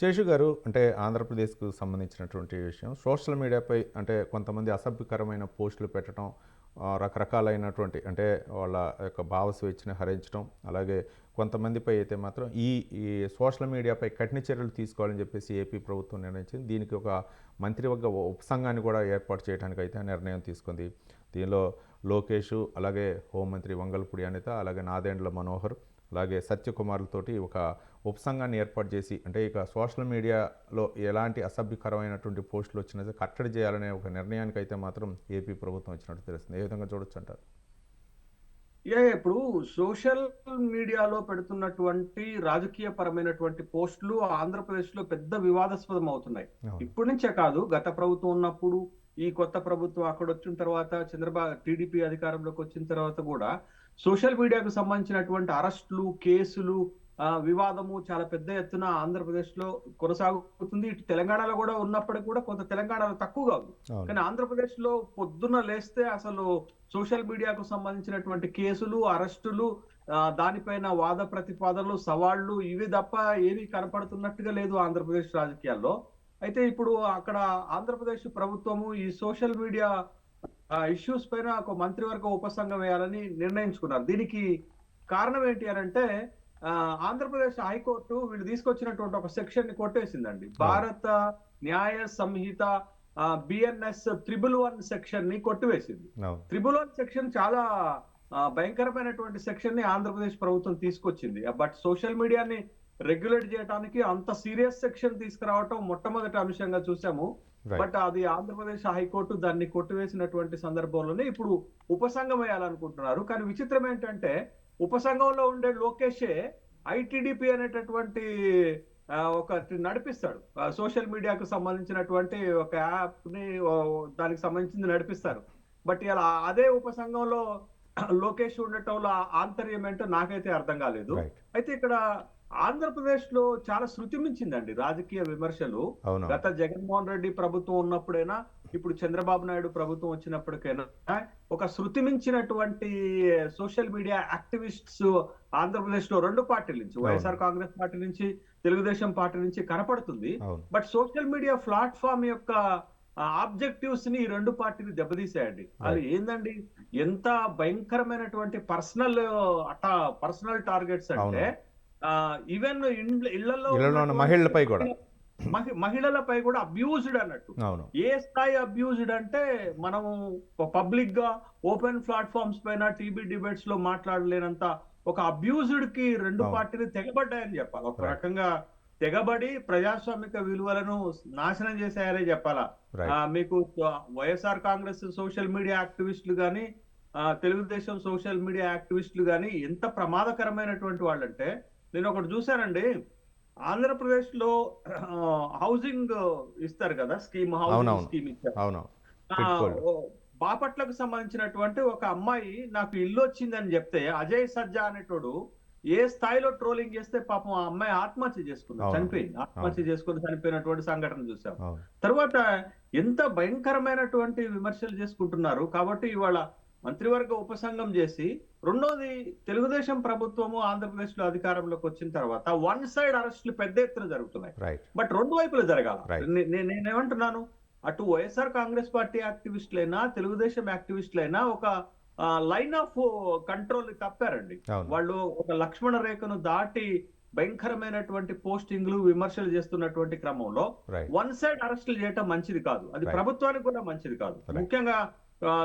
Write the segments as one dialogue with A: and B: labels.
A: శేషు గారు అంటే ఆంధ్రప్రదేశ్కు సంబంధించినటువంటి విషయం. సోషల్ మీడియాపై అంటే కొంతమంది అసభ్యకరమైన పోస్టులు పెట్టడం రకరకాలైనటువంటి అంటే వాళ్ళ యొక్క భావ స్వేచ్ఛను హరించడం అలాగే కొంతమందిపై అయితే మాత్రం ఈ ఈ సోషల్ మీడియాపై కఠిన చర్యలు తీసుకోవాలని చెప్పేసి ఏపీ ప్రభుత్వం నిర్ణయించింది. దీనికి ఒక మంత్రివర్గ ఉపసంఘాన్ని కూడా ఏర్పాటు చేయడానికి అయితే నిర్ణయం తీసుకుంది. దీనిలో లోకేష్ అలాగే హోంమంత్రి వంగల్పూడి అనిత అలాగే నాదెండ్ల మనోహర్ అలాగే సత్యకుమార్లతోటి ఒక ఉపసంఘాన్ని ఏర్పాటు చేసి అంటే ఇక సోషల్ మీడియాలో ఎలాంటి అసభ్యకరమైనటువంటి పోస్టులు వచ్చినా సరే కట్టడి చేయాలనే ఒక నిర్ణయానికి అయితే మాత్రం ఏపీ ప్రభుత్వం వచ్చినట్టు తెలుస్తుంది. ఏ విధంగా చూడొచ్చు అంటారు?
B: ఏ ఇప్పుడు సోషల్ మీడియాలో పెడుతున్నటువంటి రాజకీయ పరమైనటువంటి పోస్టులు ఆంధ్రప్రదేశ్లో పెద్ద వివాదాస్పదం అవుతున్నాయి. ఇప్పటి నుంచే కాదు గత ప్రభుత్వం ఉన్నప్పుడు ఈ కొత్త ప్రభుత్వం అక్కడ వచ్చిన తర్వాత చంద్రబాబు టీడీపీ అధికారంలోకి వచ్చిన తర్వాత కూడా సోషల్ మీడియాకు సంబంధించినటువంటి అరెస్టులు కేసులు వివాదము చాలా పెద్ద ఎత్తున ఆంధ్రప్రదేశ్లో కొనసాగుతుంది. ఇటు తెలంగాణలో కూడా ఉన్నప్పటికీ కూడా కొంత తెలంగాణలో తక్కువగా ఉంది. కానీ ఆంధ్రప్రదేశ్లో పొద్దున్న లేస్తే అసలు సోషల్ మీడియాకు సంబంధించినటువంటి కేసులు అరెస్టులు దానిపైన వాద ప్రతిపాదనలు సవాళ్ళు ఇవి తప్ప ఏమీ కనపడుతున్నట్టుగా లేదు ఆంధ్రప్రదేశ్ రాజకీయాల్లో. అయితే ఇప్పుడు అక్కడ ఆంధ్రప్రదేశ్ ప్రభుత్వము ఈ సోషల్ మీడియా ఇష్యూస్ పైన ఒక మంత్రివర్గ ఉపసంఘం వేయాలని నిర్ణయించుకున్నారు. దీనికి కారణం ఏంటి అని అంటే ఆంధ్రప్రదేశ్ హైకోర్టు వీళ్ళు తీసుకొచ్చినటువంటి ఒక సెక్షన్ని కొట్టేసిందండి Bharat Nyaya Sanhita BNS triple one సెక్షన్ని కొట్టివేసింది త్రిబుల్ వన్ సెక్షన్ చాలా భయంకరమైనటువంటి సెక్షన్ని ఆంధ్రప్రదేశ్ ప్రభుత్వం తీసుకొచ్చింది. బట్ సోషల్ మీడియాని రెగ్యులేట్ చేయడానికి అంత సీరియస్ సెక్షన్ తీసుకురావటం మొట్టమొదటి అంశంగా చూసాము. బట్ అది ఆంధ్రప్రదేశ్ హైకోర్టు దాన్ని కొట్టివేసినటువంటి సందర్భంలోనే ఇప్పుడు ఉపసంఘం వేయాలనుకుంటున్నారు. కానీ విచిత్రం ఏంటంటే ఉపసంఘంలో ఉండే లోకేషే ఐటీడీపీ అనేటటువంటి ఆ, ఒకటి నడిపిస్తాడు. సోషల్ మీడియాకు సంబంధించినటువంటి ఒక యాప్ని దానికి సంబంధించింది నడిపిస్తారు. బట్ ఇలా అదే ఉపసంఘంలో లోకేష్ ఉండటంలో ఆంతర్యం ఏంటో నాకైతే అర్థం కాలేదు. అయితే ఇక్కడ ఆంధ్రప్రదేశ్లో చాలా శృతి మించిందండి రాజకీయ విమర్శలు. గత జగన్మోహన్ రెడ్డి ప్రభుత్వం ఉన్నప్పుడైనా ఇప్పుడు చంద్రబాబు నాయుడు ప్రభుత్వం వచ్చినప్పటికైనా ఒక శృతి మించినటువంటి సోషల్ మీడియా యాక్టివిస్ట్స్ ఆంధ్రప్రదేశ్లో రెండు పార్టీల నుంచి వైఎస్ఆర్ కాంగ్రెస్ పార్టీ నుంచి తెలుగుదేశం పార్టీ నుంచి కనపడుతుంది. బట్ సోషల్ మీడియా ప్లాట్ఫామ్ యొక్క ఆబ్జెక్టివ్స్ని ఈ రెండు పార్టీలు దెబ్బతీసాయండి అది ఏందండి? ఎంత భయంకరమైనటువంటి పర్సనల్ అటా పర్సనల్ టార్గెట్స్ అంటే ఈవెన్ ఇళ్ళలో
A: ఇళ్ళలో ఉన్న మహిళలపై కూడా.
B: మహి- మహిళలపై కూడా అబ్యూజ్డ్ అన్నట్టు ఏ స్థాయి అబ్యూజ్డ్ అంటే మనము పబ్లిక్గా ఓపెన్ ప్లాట్ఫామ్స్ పైన టీవీ డిబేట్స్లో మాట్లాడలేనంత ఒక అబ్యూజ్డ్కి రెండు. పార్టీలు తెగబడ్డాయని చెప్పాలి ఒక. రకంగా తెగబడి ప్రజాస్వామిక విలువలను నాశనం చేశాయనే చెప్పాలా మీకు వైఎస్ఆర్ కాంగ్రెస్ సోషల్ మీడియా యాక్టివిస్టులు కానీ తెలుగుదేశం సోషల్ మీడియా యాక్టివిస్టులు కానీ ఎంత ప్రమాదకరమైనటువంటి వాళ్ళంటే నేను ఒకటి చూశానండి. ఆంధ్రప్రదేశ్లో హౌసింగ్ ఇస్తారు కదా స్కీమ్ హౌసింగ్. స్కీమ్ ఇచ్చారు. బాపట్లకు సంబంధించినటువంటి ఒక అమ్మాయి నాకు ఇల్లు వచ్చిందని చెప్తే అజయ్ సజ్జా అనేటోడు ఏ స్థాయిలో ట్రోలింగ్ చేస్తే పాపం ఆ అమ్మాయి ఆత్మహత్య చేసుకుంది. చనిపోయింది. ఆత్మహత్య చేసుకుని చనిపోయినటువంటి సంఘటన చూసాం తర్వాత ఎంత భయంకరమైనటువంటి విమర్శలు చేసుకుంటున్నారు. కాబట్టి ఇవాళ మంత్రివర్గ ఉపసంఘం చేసి రెండోది తెలుగుదేశం ప్రభుత్వము ఆంధ్రప్రదేశ్లో అధికారంలోకి వచ్చిన తర్వాత వన్ సైడ్ అరెస్టులు పెద్ద ఎత్తున జరుగుతున్నాయి. బట్ రెండు వైపులు జరగాల. నేనేమంటున్నాను? అటు వైఎస్ఆర్ కాంగ్రెస్ పార్టీ యాక్టివిస్టులైనా తెలుగుదేశం యాక్టివిస్టులైనా ఒక లైన్ ఆఫ్ కంట్రోల్ తప్పారండి. వాళ్ళు ఒక లక్ష్మణ రేఖను దాటి భయంకరమైనటువంటి పోస్టింగ్లు విమర్శలు చేస్తున్నటువంటి క్రమంలో వన్ సైడ్ అరెస్టులు చేయటం మంచిది కాదు. అది. ప్రభుత్వానికి కూడా మంచిది కాదు. ముఖ్యంగా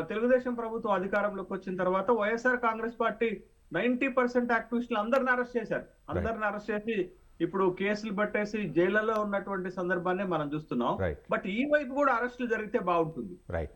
B: తెలుగుదేశం ప్రభుత్వం అధికారంలోకి వచ్చిన తర్వాత YSR Congress party ninety percent యాక్టివిస్టులు అందరిని అరెస్ట్ చేశారు. అందరిని అరెస్ట్ చేసి ఇప్పుడు కేసులు పట్టేసి జైళ్ళలో ఉన్నటువంటి సందర్భాన్ని మనం చూస్తున్నాం. బట్ ఈ వైపు కూడా అరెస్టులు జరిగితే బాగుంటుంది.
A: రైట్